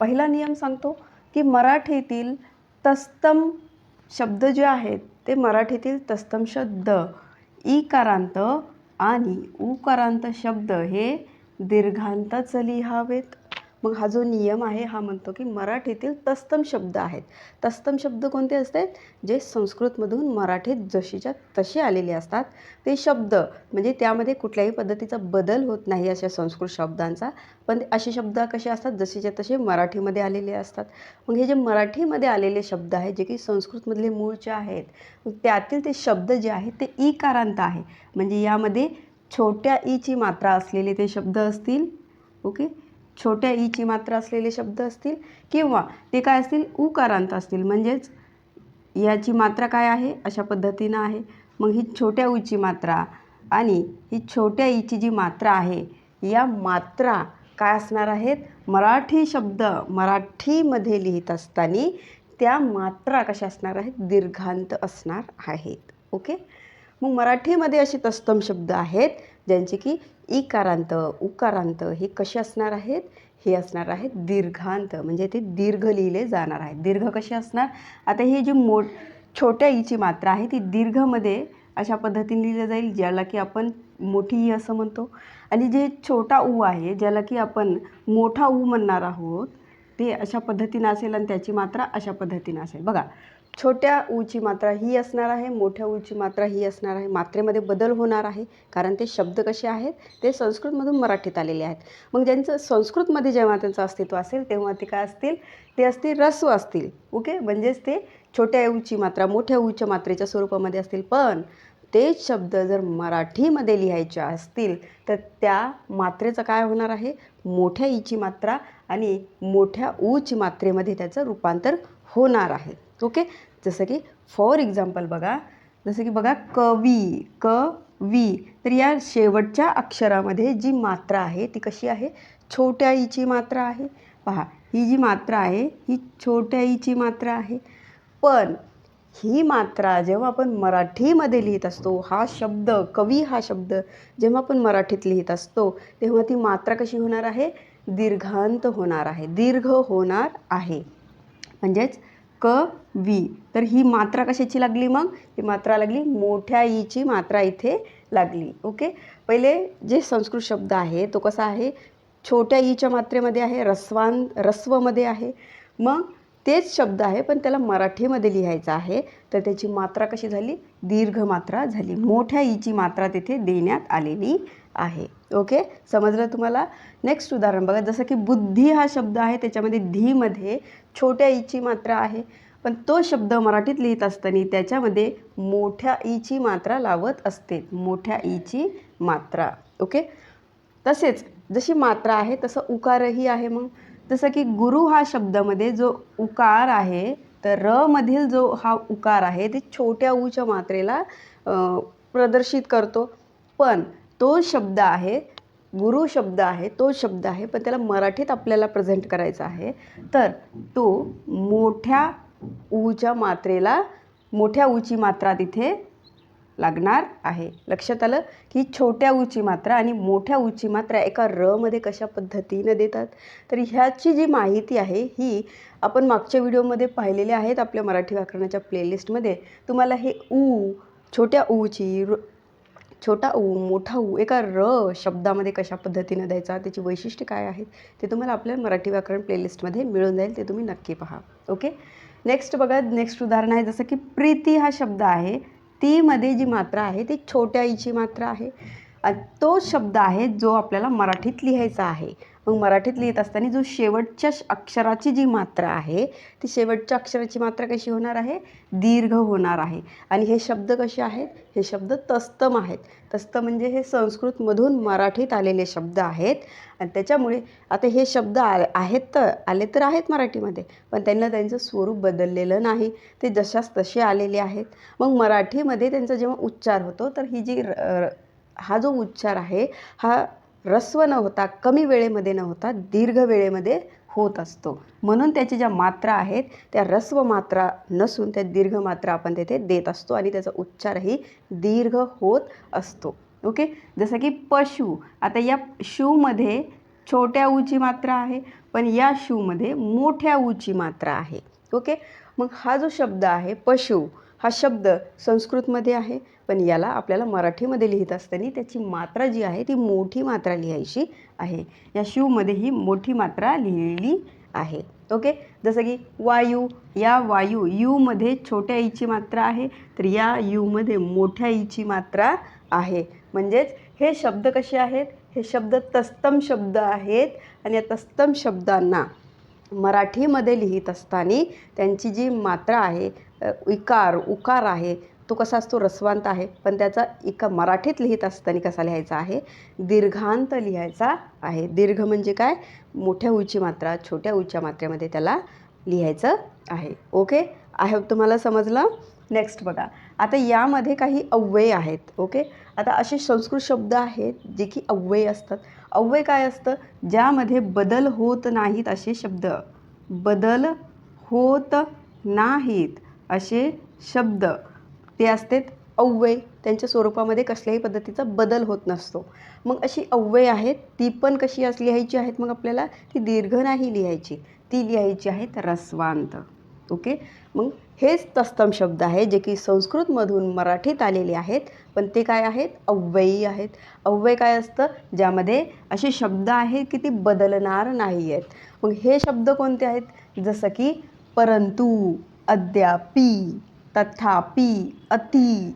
पहिला नियम सांगतो की मराठीतील तस्तम शब्द जे आहेत ते मराठीतील तस्तम शब्द. इकारांत आणि उकारांत शब्द हे दीर्घांतच लिहावेत. मग हा जो नियम आहे हा म्हणतो की मराठीतील तस्तम शब्द आहेत. तस्तम शब्द कोणते असतात जे संस्कृतमधून मराठीत जशीच्या तसे आलेले असतात. ते शब्द म्हणजे त्यामध्ये कुठल्याही पद्धतीचा बदल होत नाही अशा संस्कृत शब्दांचा. पण असे शब्द कसे असतात? जसेच्या तसे मराठीमध्ये आलेले असतात. मग हे जे मराठीमध्ये आलेले शब्द आहेत जे की संस्कृतमधले मूळचे आहेत मग त्यातील ते शब्द जे आहेत ते इकारांत आहे. म्हणजे यामध्ये छोट्या ईची मात्रा असलेले ते शब्द असतील. ओके? छोट्या ईची मात्रा असलेले शब्द असतील किंवा ते काय असतील? उकारांत असतील. म्हणजेच याची मात्रा काय आहे? अशा पद्धतीनं आहे. मग ही छोट्या ऊची मात्रा आणि ही छोट्या ईची जी मात्रा आहे या मात्रा काय असणार आहेत? मराठी शब्द मराठीमध्ये लिहित असताना त्या मात्रा कशा असणार आहेत? दीर्घांत असणार आहेत. ओके? मग मराठीमध्ये असे तस्तम शब्द आहेत ज्यांचे की इकारांत उकारांत हे कसे असणार आहेत? हे असणार आहेत दीर्घांत. म्हणजे ते दीर्घ लिहिले जाणार आहेत. दीर्घ कसे असणार? आता ही जी मो छोट्या ईची मात्रा आहे ती दीर्घमध्ये अशा पद्धतीने लिहिलं जाईल ज्याला की आपण मोठी ई असं म्हणतो. आणि जे छोटा ऊ आहे ज्याला की आपण मोठा ऊ म्हणणार आहोत ते अशा पद्धतीनं असेल आणि त्याची मात्रा अशा पद्धतीनं असेल. बघा छोट्या ऊची मात्रा ही असणार आहे मोठ्या ऊची मात्रा ही असणार आहे. मात्रेमध्ये बदल होणार आहे कारण ते शब्द कसे आहेत ते संस्कृतमधून मराठीत आलेले आहेत. मग ज्यांचं संस्कृतमध्ये जेव्हा त्यांचं अस्तित्व असेल तेव्हा ते काय असतील? ते असतील रस्व असतील. ओके? म्हणजेच ते छोट्या ऊची मात्रा मोठ्या ऊच्या मात्रेच्या स्वरूपामध्ये असतील. पण तेच शब्द जर मराठीमध्ये लिहायचे असतील तर त्या मात्रेचं काय होणार आहे? मोठ्या ईची मात्रा आणि मोठ्या ऊची मात्रेमध्ये त्याचं रूपांतर होणार आहे. ओके जसं की फॉर एक्झाम्पल बघा जसं की बघा कवी क वी तर या शेवटच्या अक्षरामध्ये जी मात्रा आहे ती कशी आहे? छोट्या ईची मात्रा आहे. पहा ही जी मात्रा आहे ही छोट्या ईची मात्रा आहे. पण ही मात्रा जेव्हा आपण मराठीमध्ये लिहित असतो हा शब्द कवी हा शब्द जेव्हा आपण मराठीत लिहित असतो तेव्हा ती मात्रा कशी होणार आहे? दीर्घांत होणार आहे. दीर्घ होणार आहे. म्हणजेच क वी तर ही मात्रा कशाची लागली मग? ही मात्रा लागली मोठ्या ईची मात्रा इथे लागली. ओके? पहिले जे संस्कृत शब्द आहे तो कसा आहे? छोट्या ईच्या मात्रेमध्ये आहे रस्वान रस्वमध्ये आहे. मग तेच शब्द आहे पण त्याला मराठीमध्ये लिहायचं आहे. तर त्याची मात्रा कशी झाली? दीर्घ मात्रा झाली. मोठ्या ईची मात्रा तिथे देण्यात आलेली आहे. ओके? समजलं तुम्हाला? नेक्स्ट उदाहरण बघा. जसं की बुद्धी हा शब्द आहे त्याच्यामध्ये धीमध्ये छोट्या ईची मात्रा आहे. पण तो शब्द मराठीत लिहित असताना त्याच्यामध्ये मोठ्या ईची मात्रा लावत असते. मोठ्या ईची मात्रा. ओके? तसेच जशी मात्रा आहे तसं उकारही आहे मग. जसं की गुरु हा शब्दामध्ये जो उकार आहे तर र मधील जो हा उकार आहे ते छोट्या ऊच्या मात्रेला प्रदर्शित करतो. पण तो शब्द आहे गुरु शब्द आहे तो शब्द आहे पण त्याला मराठीत आपल्याला प्रेझेंट करायचा आहे. तर तो मोठ्या ऊच्या मात्रेला मोठ्या ऊची मात्रा तिथे लागणार आहे. लक्षात आलं की छोट्या ऊची मात्रा आणि मोठ्या ऊची मात्रा एका रमध्ये कशा पद्धतीनं देतात? तर ह्याची जी माहिती आहे ही आपण मागच्या व्हिडिओमध्ये पाहिलेले आहेत आपल्या मराठी व्याकरणाच्या प्लेलिस्टमध्ये. तुम्हाला हे ऊ छोट्या ऊची र छोटा ऊ मोठा ऊ एका र शब्दामध्ये कशा पद्धतीनं द्यायचा त्याची वैशिष्ट्य काय आहेत ते तुम्हाला आपल्या मराठी व्याकरण प्लेलिस्टमध्ये मिळून जाईल ते तुम्ही नक्की पहा. ओके? नेक्स्ट बघा नेक्स्ट उदाहरण आहे जसं की प्रीती हा शब्द आहे. तीमध्ये जी मात्रा आहे ती छोट्या ईची मात्रा आहे. तो शब्द आहे जो आपल्याला मराठीत लिहायचा आहे. मग मराठीत लिहित असताना जो शेवटच्या श- अक्षराची जी मात्रा आहे ती शेवटच्या अक्षराची मात्रा कशी होणार आहे? दीर्घ होणार आहे. आणि हे शब्द कसे आहेत? हे शब्द तस्तम आहेत. तस्त म्हणजे हे संस्कृतमधून मराठीत आलेले शब्द आहेत. आणि त्याच्यामुळे आता हे शब्द आ आहेत तर आले तर आहेत मराठीमध्ये पण त्यांना त्यांचं स्वरूप बदललेलं नाही. ते जशास तसे आलेले आहेत. मग मराठीमध्ये त्यांचा जेव्हा उच्चार होतो तर ही जी र- र- हा जो उच्चार आहे हा रस्व न होता कमी वेळेमध्ये न होता दीर्घ वेळेमध्ये होत असतो. म्हणून त्याच्या ज्या मात्रा आहेत त्या रस्व मात्रा नसून त्या दीर्घ मात्रा आपण तेथे देत असतो आणि त्याचा उच्चारही दीर्घ होत असतो. ओके? जसं की पशु. आता या शूमध्ये छोट्या ऊची मात्रा आहे पण या शूमध्ये मोठ्या ऊची मात्रा आहे. ओके? मग हा जो शब्द आहे पशु हा शब्द संस्कृतमध्ये आहे पण याला आपल्याला मराठीमध्ये लिहित असताना त्याची मात्रा जी आहे ती मोठी मात्रा लिहायची आहे. या शिवमध्ये ही मोठी मात्रा लिहिलेली आहे. ओके जसं की वायू या वायू यूमध्ये छोट्या ईची मात्रा आहे तर या यूमध्ये मोठ्या ईची मात्रा आहे. म्हणजेच हे शब्द कसे आहेत? हे शब्द तस्तम शब्द आहेत आणि या तस्तम शब्दांना मराठीमध्ये लिहित असताना त्यांची जी मात्रा आहे इकार उकार आहे तो कसा असतो? रसवांत आहे. पण त्याचा इका मराठीत लिहित असताना कसा लिहायचा आहे? दीर्घांत लिहायचा आहे. दीर्घ म्हणजे काय? मोठ्या उची मात्रा छोट्या उच्या मात्रेमध्ये त्याला लिहायचं आहे. ओके? आय होप तुम्हाला समजलं? नेक्स्ट बघा. आता यामध्ये काही अव्यय आहेत ओके आता असे संस्कृत शब्द आहेत जे की अव्यय असतात. अव्यय काय असतं? ज्यामध्ये बदल होत नाहीत असे शब्द. बदल होत नाहीत असे शब्द. ते असतात अव्यय. त्यांच्या स्वरूपामध्ये कसल्याही पद्धतीचा बदल होत नसतो. मग अशी अव्यय आहेत ती पण कशी असं लिहायची आहेत मग आपल्याला? ती दीर्घ नाही लिहायची. ती लिहायची आहेत रस्वांत. ओके? मग हेच तस्तम शब्द आहे जे की संस्कृतमधून मराठीत आलेले आहेत. पण ते काय आहेत? अव्ययी आहेत. अव्यय काय असतं? ज्यामध्ये असे शब्द आहेत की ते बदलणार नाही आहेत मग हे शब्द कोणते आहेत? जसं की परंतु अद्यापि तथापि अति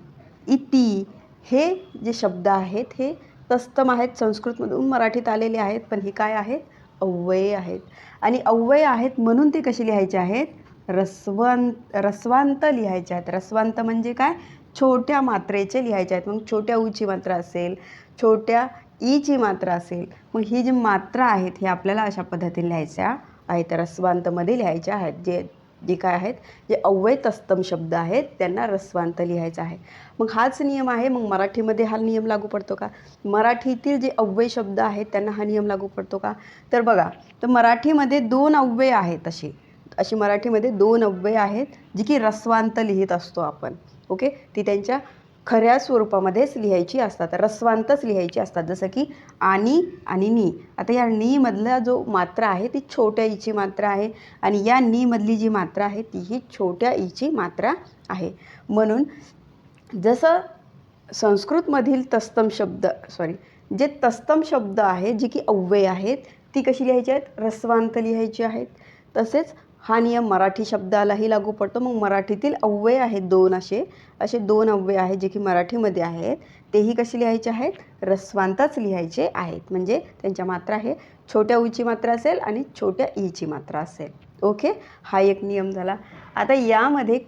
इति हे जे शब्द आहेत हे तस्तम आहेत. संस्कृतमधून मराठीत आलेले आहेत. पण हे काय आहेत? अव्यय आहेत. आणि अव्यय आहेत म्हणून ते कसे लिहायचे आहेत? रस्वांत रस्वांत लिहायचे आहेत. रस्वांत म्हणजे काय? छोट्या मात्रेचे लिहायचे आहेत. मग छोट्या ऊची मात्रा असेल छोट्या ईची मात्रा असेल मग ही जी मात्रा आहेत हे आपल्याला अशा पद्धतीने लिहायच्या आहेत. रस्वांतमध्ये लिहायच्या आहेत. जे जे काय आहेत? जे अव्यय तस्तम शब्द आहेत त्यांना रस्वांत लिहायचं आहे. मग हाच नियम आहे. मग मराठीमध्ये हा नियम लागू पडतो का? मराठीतील जे अव्यय शब्द आहेत त्यांना हा नियम लागू पडतो का? तर बघा तर मराठीमध्ये दोन अव्यय आहेत असे. अशी मराठीमध्ये दोन अव्यय आहेत जी की रस्वांत लिहित असतो आपण. ओके ती त्यांच्या खऱ्या स्वरूपामध्येच लिहायची असतात. रस्वांतच लिहायची असतात. जसं की आणि आणि नी. आता या नीमधला जो मात्रा आहे ती छोट्या ईची मात्रा आहे आणि या नीमधली जी मात्रा आहे ती ही छोट्या ईची मात्रा आहे. म्हणून जसं संस्कृतमधील तस्तम शब्द सॉरी जे तस्तम शब्द आहेत जे की अव्यय आहेत ती कशी लिहायची आहेत? रस्वांत लिहायची आहेत. तसेच हा नियम मराठी शब्दालाही लागू पडतो. मग मराठीतील अव्यय आहेत दोन असे. असे दोन अव्यय आहेत जे की मराठीमध्ये आहेत. तेही कसे लिहायचे आहेत? रस्वांतच लिहायचे आहेत. म्हणजे त्यांच्या मात्रा हे छोट्या ऊची मात्रा असेल आणि छोट्या ईची मात्रा असेल. ओके? हा एक नियम झाला. आता यामध्ये